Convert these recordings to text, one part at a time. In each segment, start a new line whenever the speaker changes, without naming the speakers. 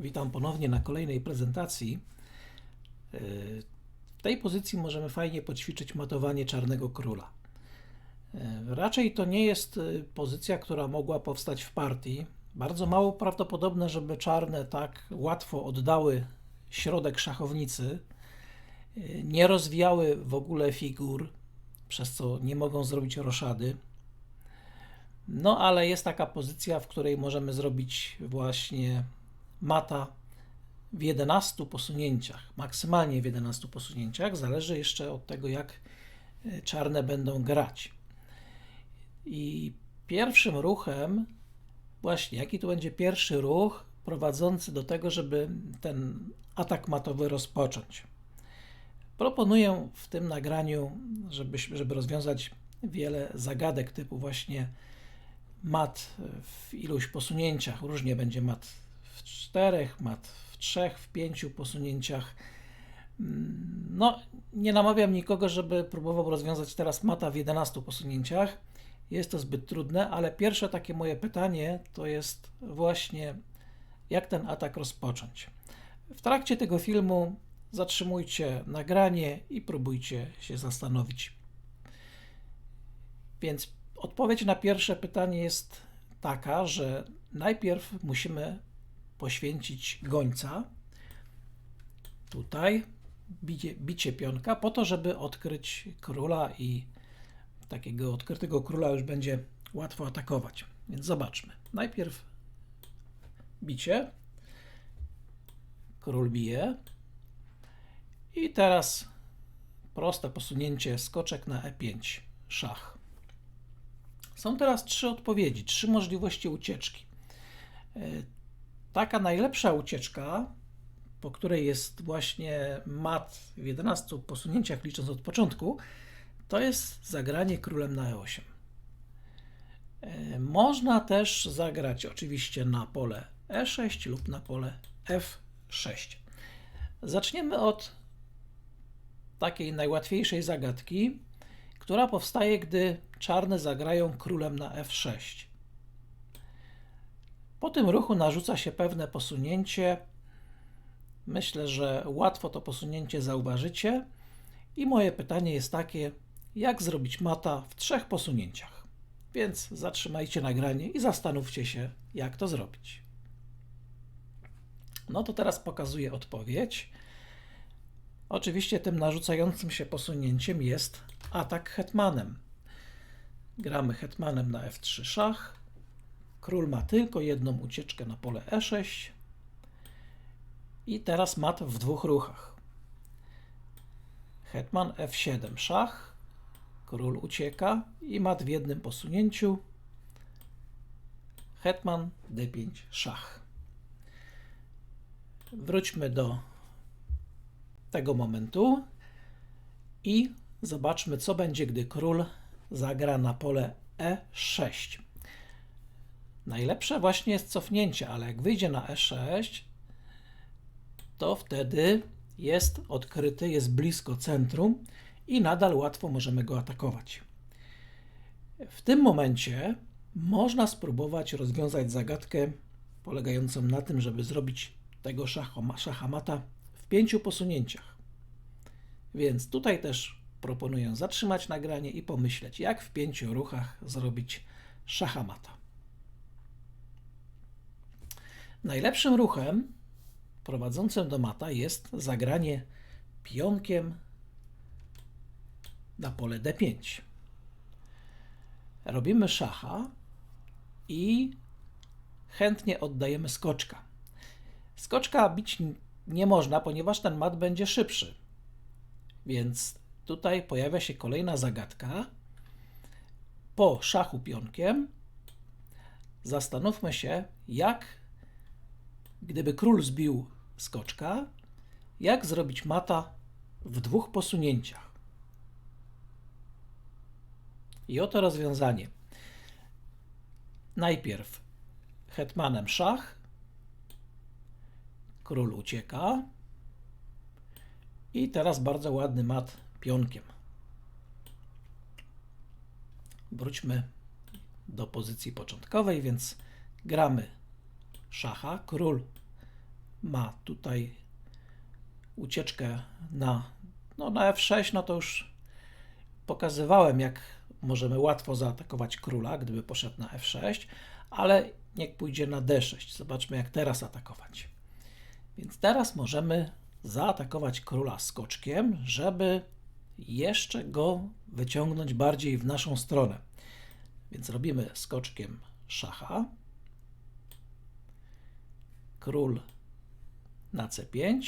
Witam ponownie na kolejnej prezentacji. Yy, W tej pozycji możemy fajnie poćwiczyć matowanie czarnego króla. Yy, Raczej to nie jest yy, pozycja, która mogła powstać w partii. Bardzo mało prawdopodobne, żeby czarne tak łatwo oddały środek szachownicy, nie rozwijały w ogóle figur, przez co nie mogą zrobić roszady. No, ale jest taka pozycja, w której możemy zrobić właśnie mata w 11 posunięciach, maksymalnie w 11 posunięciach. Zależy jeszcze od tego, jak y, czarne będą grać. I pierwszym ruchem, właśnie, jaki tu będzie pierwszy ruch prowadzący do tego, żeby ten atak matowy rozpocząć. Proponuję w tym nagraniu, żeby, żeby rozwiązać wiele zagadek typu właśnie mat w iluś posunięciach. Różnie będzie mat w czterech, mat w trzech, w pięciu posunięciach. Mm, No, nie namawiam nikogo, żeby próbował rozwiązać teraz mata w 11 posunięciach. Jest to zbyt trudne, ale pierwsze takie moje pytanie to jest właśnie, jak ten atak rozpocząć. W trakcie tego filmu zatrzymujcie nagranie i próbujcie się zastanowić. Więc odpowiedź na pierwsze pytanie jest taka, że najpierw musimy poświęcić gońca. Tutaj bicie, bicie pionka, po to, żeby odkryć króla i takiego odkrytego króla już będzie łatwo atakować. Więc zobaczmy. Najpierw bicie. Król bije. I teraz proste posunięcie skoczek na e5, szach. Są teraz trzy odpowiedzi, trzy możliwości ucieczki. Taka najlepsza ucieczka, po której jest właśnie mat w 11 posunięciach, licząc od początku, to jest zagranie królem na e8. E, Można też zagrać oczywiście na pole e6 lub na pole f6. Zaczniemy od takiej najłatwiejszej zagadki, która powstaje, gdy czarne zagrają królem na f6. Po tym ruchu narzuca się pewne posunięcie. Myślę, że łatwo to posunięcie zauważycie. I moje pytanie jest takie, jak zrobić mata w trzech posunięciach. Więc zatrzymajcie nagranie i zastanówcie się, jak to zrobić. No to teraz pokazuję odpowiedź. Oczywiście tym narzucającym się posunięciem jest atak hetmanem. Gramy hetmanem na f3 szach. Król ma tylko jedną ucieczkę na pole e6. I teraz mat w dwóch ruchach. Hetman f7 szach. Król ucieka i mat w jednym posunięciu. Hetman d5 szach. Wróćmy do tego momentu i zobaczmy, co będzie, gdy król zagra na pole e6. Najlepsze właśnie jest cofnięcie, ale jak wyjdzie na e6, to wtedy jest odkryty, jest blisko centrum i nadal łatwo możemy go atakować. W tym momencie można spróbować rozwiązać zagadkę polegającą na tym, żeby zrobić tego szachamata w pięciu posunięciach. Więc tutaj też proponuję zatrzymać nagranie i pomyśleć, jak w pięciu ruchach zrobić szachamata. Najlepszym ruchem prowadzącym do mata jest zagranie pionkiem na pole d5. Robimy szacha i chętnie oddajemy skoczka. Skoczka bić nie można, ponieważ ten mat będzie szybszy. Więc tutaj pojawia się kolejna zagadka. Po szachu pionkiem zastanówmy się, jak gdyby król zbił skoczka, jak zrobić mata w dwóch posunięciach. I oto rozwiązanie. Najpierw hetmanem szach, król ucieka i teraz bardzo ładny mat pionkiem. Wróćmy do pozycji początkowej, więc gramy szacha, król ma tutaj ucieczkę na, no na F6, no to już pokazywałem, jak możemy łatwo zaatakować króla, gdyby poszedł na F6, ale niech pójdzie na D6. Zobaczmy, jak teraz atakować. Więc teraz możemy zaatakować króla skoczkiem, żeby jeszcze go wyciągnąć bardziej w naszą stronę. Więc robimy skoczkiem szacha. Król na C5.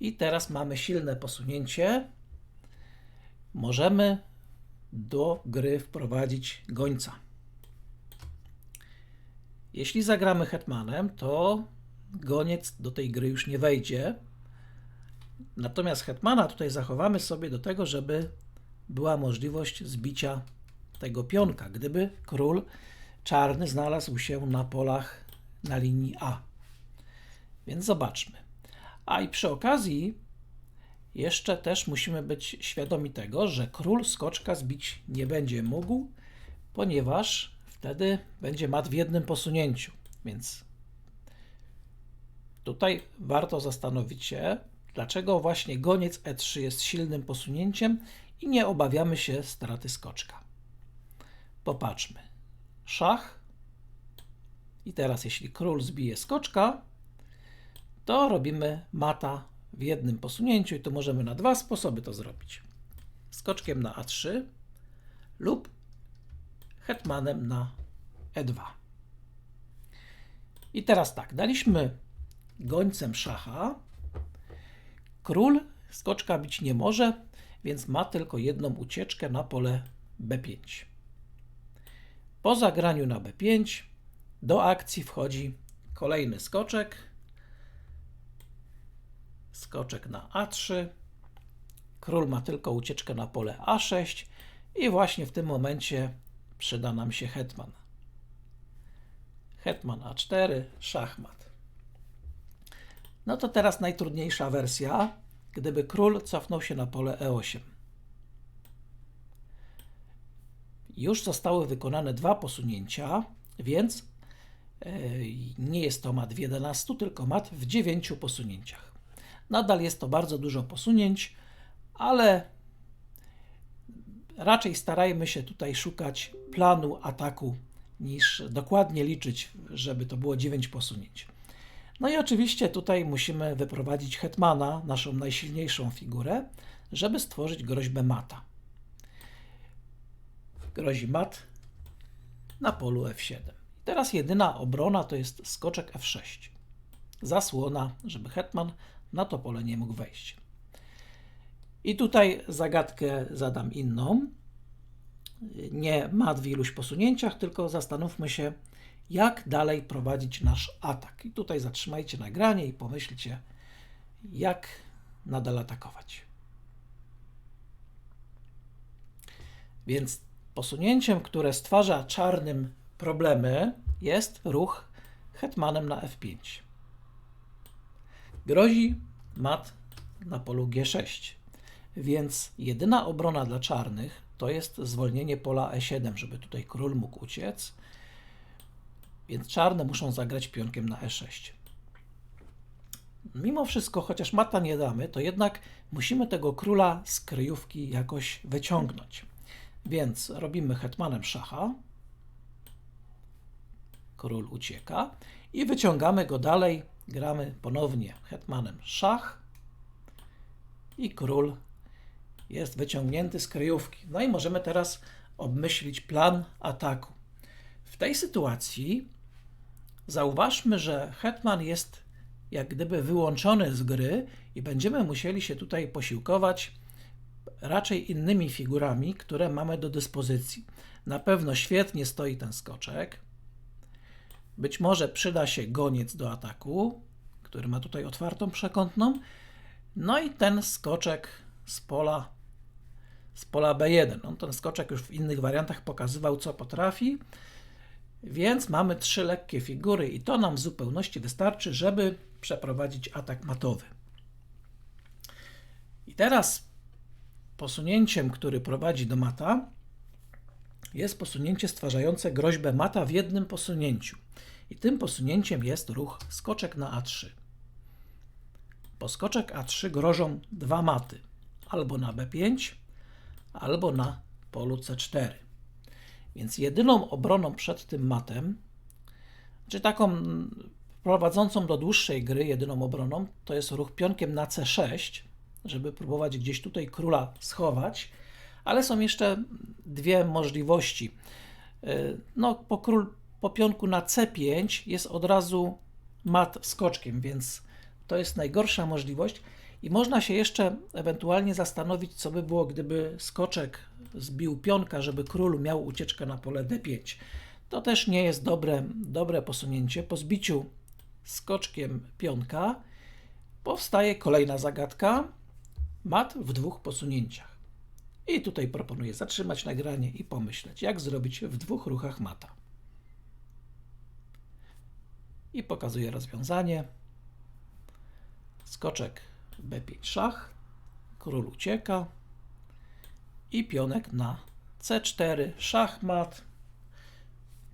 I teraz mamy silne posunięcie. Możemy do gry wprowadzić gońca. Jeśli zagramy hetmanem, to goniec do tej gry już nie wejdzie. Natomiast hetmana tutaj zachowamy sobie do tego, żeby była możliwość zbicia tego pionka, gdyby król czarny znalazł się na polach na linii A. Więc zobaczmy. A i przy okazji jeszcze też musimy być świadomi tego, że król skoczka zbić nie będzie mógł, ponieważ wtedy będzie mat w jednym posunięciu. Więc tutaj warto zastanowić się, dlaczego właśnie goniec E3 jest silnym posunięciem i nie obawiamy się straty skoczka. Popatrzmy. Szach. I teraz jeśli król zbije skoczka, to robimy mata w jednym posunięciu i tu możemy na dwa sposoby to zrobić. Skoczkiem na A3 lub hetmanem na E2. I teraz tak, daliśmy gońcem szacha. Król skoczka bić nie może, więc ma tylko jedną ucieczkę na pole B5. Po zagraniu na B5 do akcji wchodzi kolejny skoczek. Skoczek na A3. Król ma tylko ucieczkę na pole A6 i właśnie w tym momencie przyda nam się hetman. Hetman A4, szachmat. No to teraz najtrudniejsza wersja, gdyby król cofnął się na pole E8. Już zostały wykonane dwa posunięcia, więc nie jest to mat w 11, tylko mat w 9 posunięciach. Nadal jest to bardzo dużo posunięć, ale raczej starajmy się tutaj szukać planu ataku niż dokładnie liczyć, żeby to było 9 posunięć. No i oczywiście tutaj musimy wyprowadzić hetmana, naszą najsilniejszą figurę, żeby stworzyć groźbę mata. Grozi mat na polu F7. Teraz jedyna obrona to jest skoczek F6. Zasłona, żeby hetman na to pole nie mógł wejść. I tutaj zagadkę zadam inną. Nie mat w iluś posunięciach, tylko zastanówmy się, jak dalej prowadzić nasz atak. I tutaj zatrzymajcie nagranie i pomyślcie, jak nadal atakować. Więc posunięciem, które stwarza czarnym problemy, jest ruch hetmanem na f5. Grozi mat na polu g6, więc jedyna obrona dla czarnych to jest zwolnienie pola e7, żeby tutaj król mógł uciec więc czarne muszą zagrać pionkiem na e6. Mimo wszystko, chociaż mata nie damy, to jednak musimy tego króla z kryjówki jakoś wyciągnąć. Więc robimy hetmanem szacha. Król ucieka i wyciągamy go dalej. Gramy ponownie hetmanem szach i król jest wyciągnięty z kryjówki. No i możemy teraz obmyślić plan ataku. W tej sytuacji Zauważmy, że hetman jest jak gdyby wyłączony z gry i będziemy musieli się tutaj posiłkować raczej innymi figurami, które mamy do dyspozycji. Na pewno świetnie stoi ten skoczek. Być może przyda się goniec do ataku, który ma tutaj otwartą przekątną. No i ten skoczek z pola, z pola B1. On ten skoczek już w innych wariantach pokazywał, co potrafi. Więc mamy trzy lekkie figury i to nam w zupełności wystarczy, żeby przeprowadzić atak matowy. I teraz posunięciem, który prowadzi do mata, jest posunięcie stwarzające groźbę mata w jednym posunięciu. I tym posunięciem jest ruch skoczek na A3. Po skoczek A3 grożą dwa maty, albo na B5, albo na polu C4. Więc jedyną obroną przed tym matem, czy taką prowadzącą do dłuższej gry, jedyną obroną, to jest ruch pionkiem na C6, żeby próbować gdzieś tutaj króla schować, ale są jeszcze dwie możliwości. Y, No, po, król, po pionku na C5 jest od razu mat skoczkiem, więc to jest najgorsza możliwość. I można się jeszcze ewentualnie zastanowić, co by było, gdyby skoczek zbił pionka, żeby król miał ucieczkę na pole D5. To też nie jest dobre, dobre posunięcie. Po zbiciu skoczkiem pionka powstaje kolejna zagadka. Mat w dwóch posunięciach. I tutaj proponuję zatrzymać nagranie i pomyśleć, jak zrobić w dwóch ruchach mata. I pokazuję rozwiązanie. Skoczek B5 szach, król ucieka i pionek na C4 szachmat.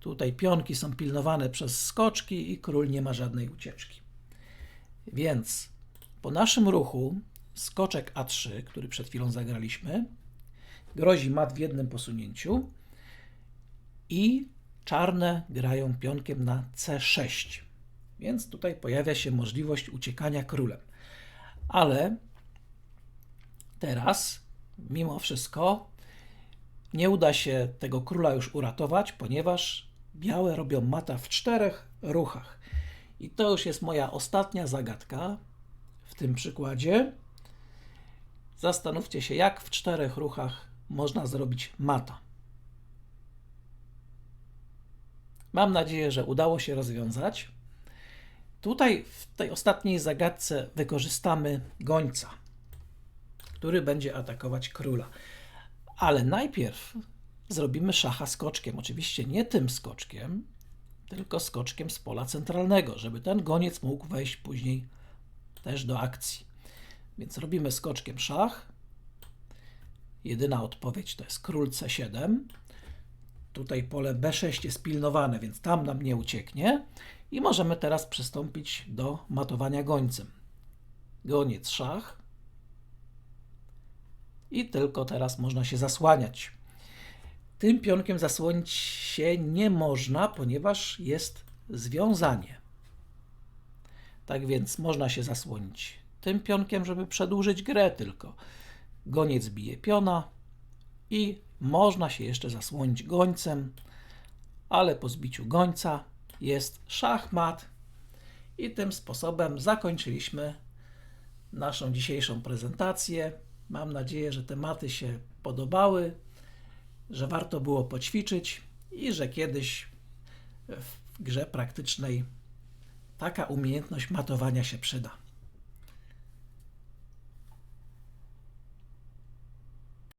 Tutaj pionki są pilnowane przez skoczki i król nie ma żadnej ucieczki. Więc po naszym ruchu skoczek A3, który przed chwilą zagraliśmy, grozi mat w jednym posunięciu i czarne grają pionkiem na C6. Więc tutaj pojawia się możliwość uciekania królem. Ale teraz, mimo wszystko, nie uda się tego króla już uratować, ponieważ białe robią mata w czterech ruchach. I to już jest moja ostatnia zagadka w tym przykładzie. Zastanówcie się, jak w czterech ruchach można zrobić mata. Mam nadzieję, że udało się rozwiązać. Tutaj w tej ostatniej zagadce wykorzystamy gońca, który będzie atakować króla. Ale najpierw zrobimy szacha skoczkiem. Oczywiście nie tym skoczkiem, tylko skoczkiem z pola centralnego, żeby ten goniec mógł wejść później też do akcji. Więc robimy skoczkiem szach. Jedyna odpowiedź to jest król C7. Tutaj pole B6 jest pilnowane, więc tam nam nie ucieknie. I możemy teraz przystąpić do matowania gońcem. Goniec szach. I tylko teraz można się zasłaniać. Tym pionkiem zasłonić się nie można, ponieważ jest związanie. Tak więc można się zasłonić tym pionkiem, żeby przedłużyć grę tylko. Goniec bije piona i można się jeszcze zasłonić gońcem, ale po zbiciu gońca jest szachmat i tym sposobem zakończyliśmy naszą dzisiejszą prezentację. Mam nadzieję, że tematy się podobały, że warto było poćwiczyć i że kiedyś w grze praktycznej taka umiejętność matowania się przyda.